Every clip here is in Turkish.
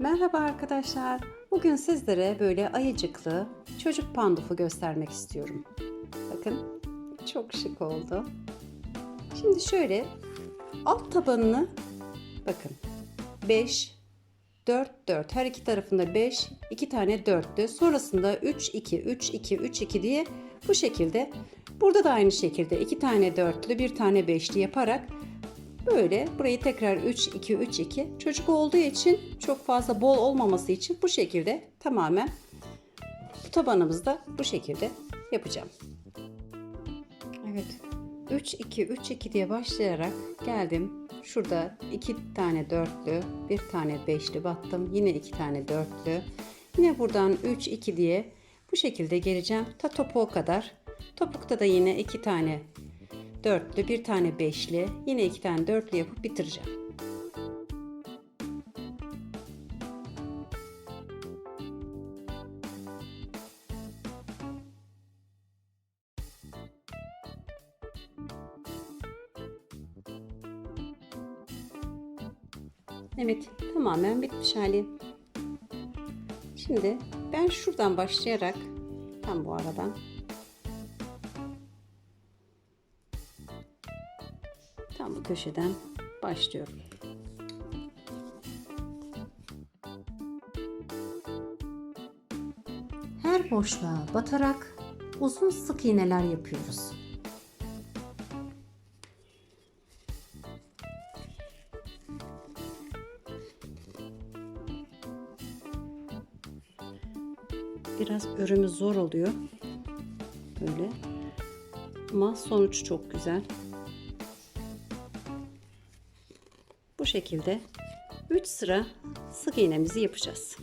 Merhaba arkadaşlar. Bugün sizlere böyle ayıcıklı çocuk pandufu göstermek istiyorum. Bakın çok şık oldu. Şimdi şöyle alt tabanını bakın 5 4 4 her iki tarafında 5 iki tane 4'lü sonrasında 3 2 3 2 3 2 diye bu şekilde burada da aynı şekilde iki tane dörtlü bir tane beşli yaparak Böyle burayı tekrar 3 2 3 2 çocuk olduğu için çok fazla bol olmaması için bu şekilde tamamen bu tabanımızda bu şekilde yapacağım. Evet. 3 2 3 2 diye başlayarak geldim. Şurada iki tane dörtlü, bir tane beşli battım. Yine iki tane dörtlü. Yine buradan 3 2 diye bu şekilde geleceğim. Ta topuğa kadar. Topukta da yine iki tane dörtlü, bir tane beşli, yine iki tane dörtlü yapıp bitireceğim. Evet, tamamen bitmiş hali. Şimdi ben şuradan başlayarak tam bu aradan Tam bu köşeden başlıyorum. Her boşluğa batarak uzun sık iğneler yapıyoruz. Biraz örümü zor oluyor. Böyle. Ama sonuç çok güzel. Şekilde 3 sıra sık iğnemizi yapacağız.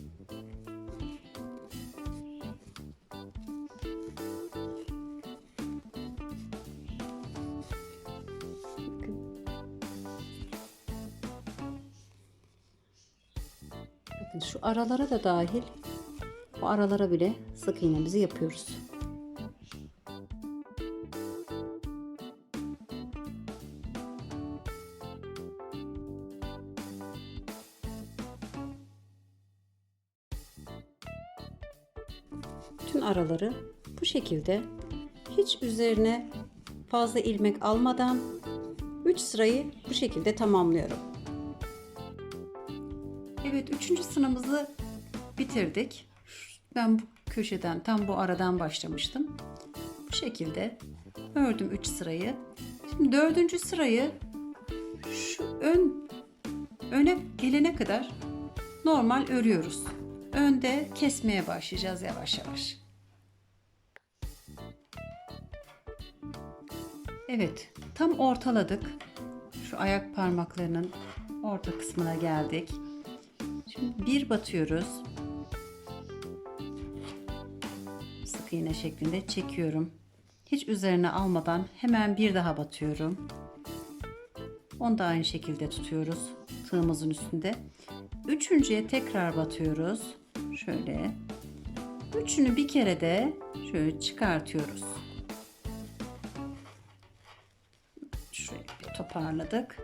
Bakın şu aralara da dahil bu aralara bile sık iğnemizi yapıyoruz. Bütün araları bu şekilde hiç üzerine fazla ilmek almadan 3 sırayı bu şekilde tamamlıyorum. Evet 3. sıramızı bitirdik. Ben bu köşeden tam bu aradan başlamıştım. Bu şekilde ördüm 3 sırayı. Şimdi 4. sırayı şu ön öne gelene kadar normal örüyoruz. Önde kesmeye başlayacağız yavaş yavaş. Evet, tam ortaladık. Şu ayak parmaklarının orta kısmına geldik. Şimdi bir batıyoruz. Sık iğne şeklinde çekiyorum. Hiç üzerine almadan hemen bir daha batıyorum. Onu da aynı şekilde tutuyoruz tığımızın üstünde. Üçüncüye tekrar batıyoruz. Şöyle. Üçünü bir kere de şöyle çıkartıyoruz. Toparladık.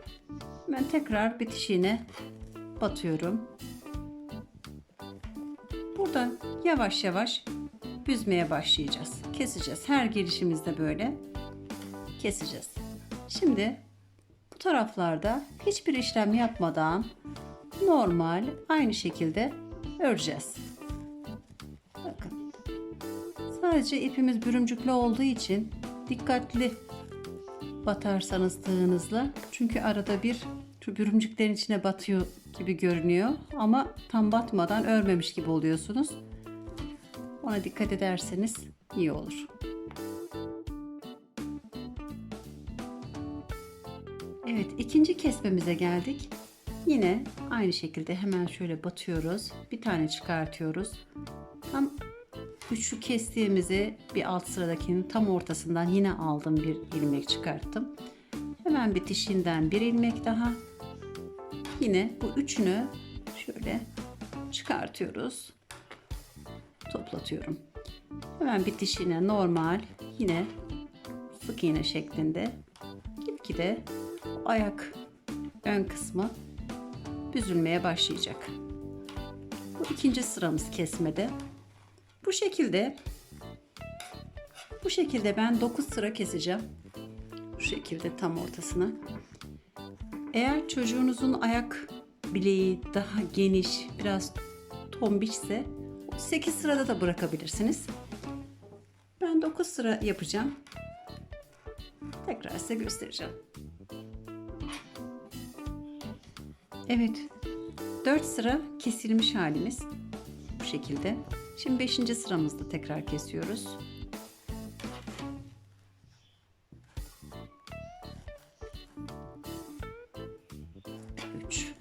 Ben tekrar bitişine batıyorum. Buradan yavaş yavaş büzmeye başlayacağız. Keseceğiz. Her girişimizde böyle keseceğiz. Şimdi bu taraflarda hiçbir işlem yapmadan normal aynı şekilde öreceğiz. Bakın. Sadece ipimiz bürümcüklü olduğu için dikkatli batarsanız tığınızla. Çünkü arada bir şu bürümcüklerin içine batıyor gibi görünüyor ama tam batmadan örmemiş gibi oluyorsunuz. Ona dikkat ederseniz iyi olur. Evet ikinci kesmemize geldik. Yine aynı şekilde hemen şöyle batıyoruz. Bir tane çıkartıyoruz. Tam üçlü kestiğimizi bir alt sıradakinin tam ortasından yine aldım bir ilmek çıkarttım. Hemen bitişinden bir ilmek daha. Yine bu üçünü şöyle çıkartıyoruz. Toplatıyorum. Hemen bitişine normal yine sık iğne şeklinde gitgide ayak ön kısmı büzülmeye başlayacak. Bu ikinci sıramız kesmede. Bu şekilde bu şekilde ben 9 sıra keseceğim. Bu şekilde tam ortasına. Eğer çocuğunuzun ayak bileği daha geniş, biraz tombişse 8 sırada da bırakabilirsiniz. Ben 9 sıra yapacağım. Tekrar size göstereceğim. Evet. 4 sıra kesilmiş halimiz. Bu şekilde. Şimdi 5. sıramızda tekrar kesiyoruz. Üç.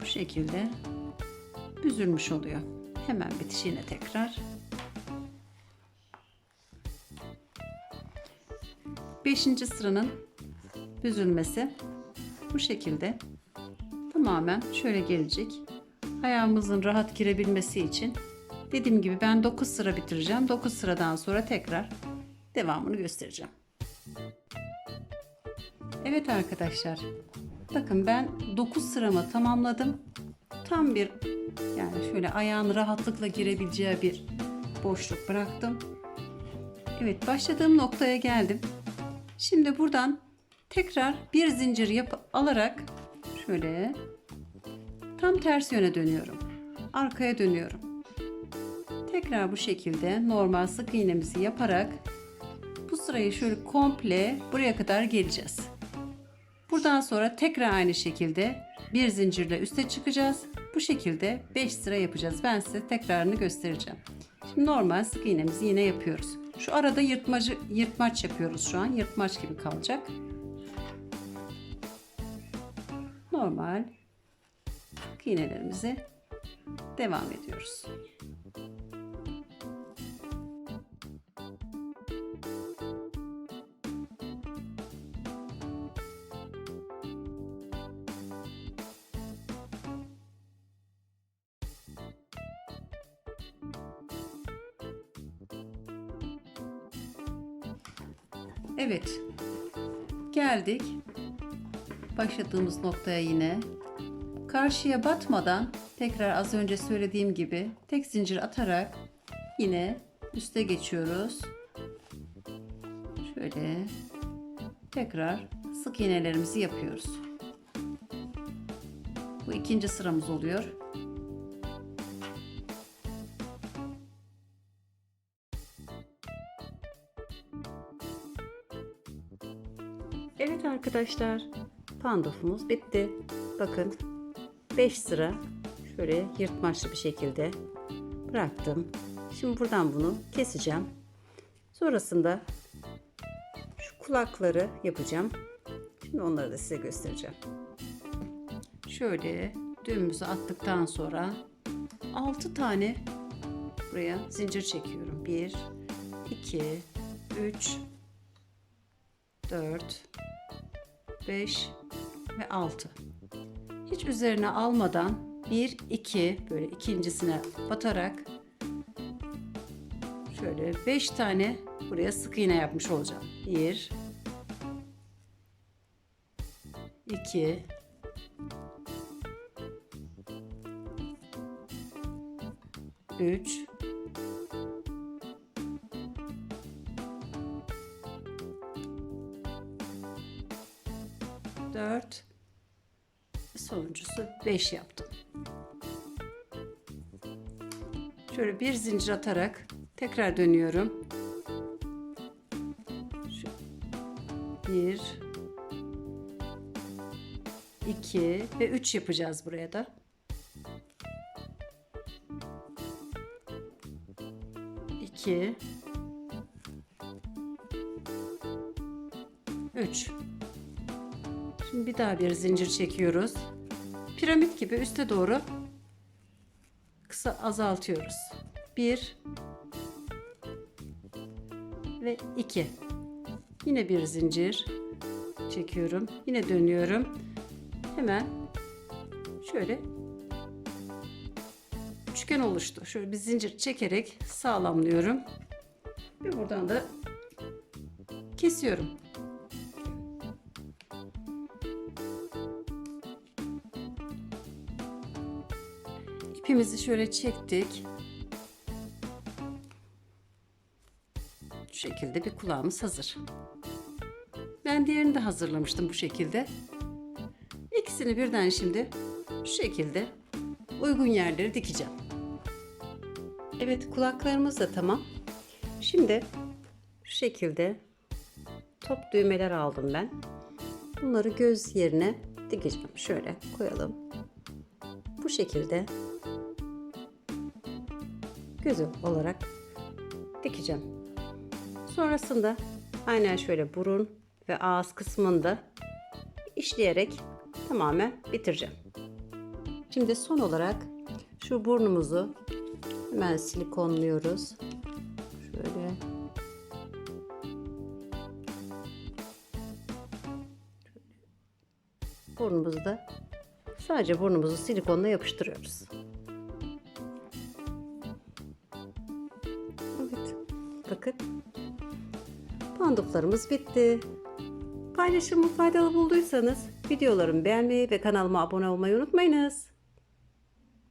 Bu şekilde büzülmüş oluyor. Hemen bitişine tekrar. Beşinci sıranın büzülmesi bu şekilde tamamen şöyle gelecek. Ayağımızın rahat girebilmesi için dediğim gibi ben 9 sıra bitireceğim. 9 sıradan sonra tekrar devamını göstereceğim. Evet arkadaşlar. Bakın ben 9 sıramı tamamladım. Tam bir yani şöyle ayağın rahatlıkla girebileceği bir boşluk bıraktım. Evet başladığım noktaya geldim. Şimdi buradan tekrar bir zincir yap alarak şöyle tam ters yöne dönüyorum. Arkaya dönüyorum. Tekrar bu şekilde normal sık iğnemizi yaparak bu sırayı şöyle komple buraya kadar geleceğiz. Buradan sonra tekrar aynı şekilde bir zincirle üste çıkacağız. Bu şekilde 5 sıra yapacağız. Ben size tekrarını göstereceğim. Şimdi normal sık iğnemizi yine yapıyoruz. Şu arada yırtmacı yırtmaç yapıyoruz şu an. Yırtmaç gibi kalacak. Normal iğnelerimize devam ediyoruz. Evet. Geldik. Başladığımız noktaya yine. Karşıya batmadan tekrar az önce söylediğim gibi tek zincir atarak yine üste geçiyoruz. Şöyle tekrar sık iğnelerimizi yapıyoruz. Bu ikinci sıramız oluyor. Evet arkadaşlar, pandofumuz bitti. Bakın 5 sıra şöyle yırtmaçlı bir şekilde bıraktım. Şimdi buradan bunu keseceğim. Sonrasında şu kulakları yapacağım. Şimdi onları da size göstereceğim. Şöyle düğümümüzü attıktan sonra 6 tane buraya zincir çekiyorum. 1 2 3 4 5 ve 6. Hiç üzerine almadan 1 2 böyle ikincisine batarak şöyle 5 tane buraya sık iğne yapmış olacağım. 1 2 3 5 yaptım. Şöyle bir zincir atarak tekrar dönüyorum. Şu 1 2 ve 3 yapacağız buraya da. İki, üç. Şimdi bir daha bir zincir çekiyoruz. Piramit gibi üste doğru kısa azaltıyoruz. Bir ve iki. Yine bir zincir çekiyorum. Yine dönüyorum. Hemen şöyle üçgen oluştu. Şöyle bir zincir çekerek sağlamlıyorum. Ve buradan da kesiyorum. İpimizi şöyle çektik. Şu şekilde bir kulağımız hazır. Ben diğerini de hazırlamıştım bu şekilde. İkisini birden şimdi şu şekilde uygun yerleri dikeceğim. Evet kulaklarımız da tamam. Şimdi şu şekilde top düğmeler aldım ben. Bunları göz yerine dikeceğim. Şöyle koyalım. Bu şekilde göz olarak dikeceğim. Sonrasında aynen şöyle burun ve ağız kısmında işleyerek tamamen bitireceğim. Şimdi son olarak şu burnumuzu hemen silikonluyoruz. Şöyle burnumuzu da sadece burnumuzu silikonla yapıştırıyoruz. Bakın. Panduflarımız bitti. Paylaşımı faydalı bulduysanız videolarımı beğenmeyi ve kanalıma abone olmayı unutmayınız.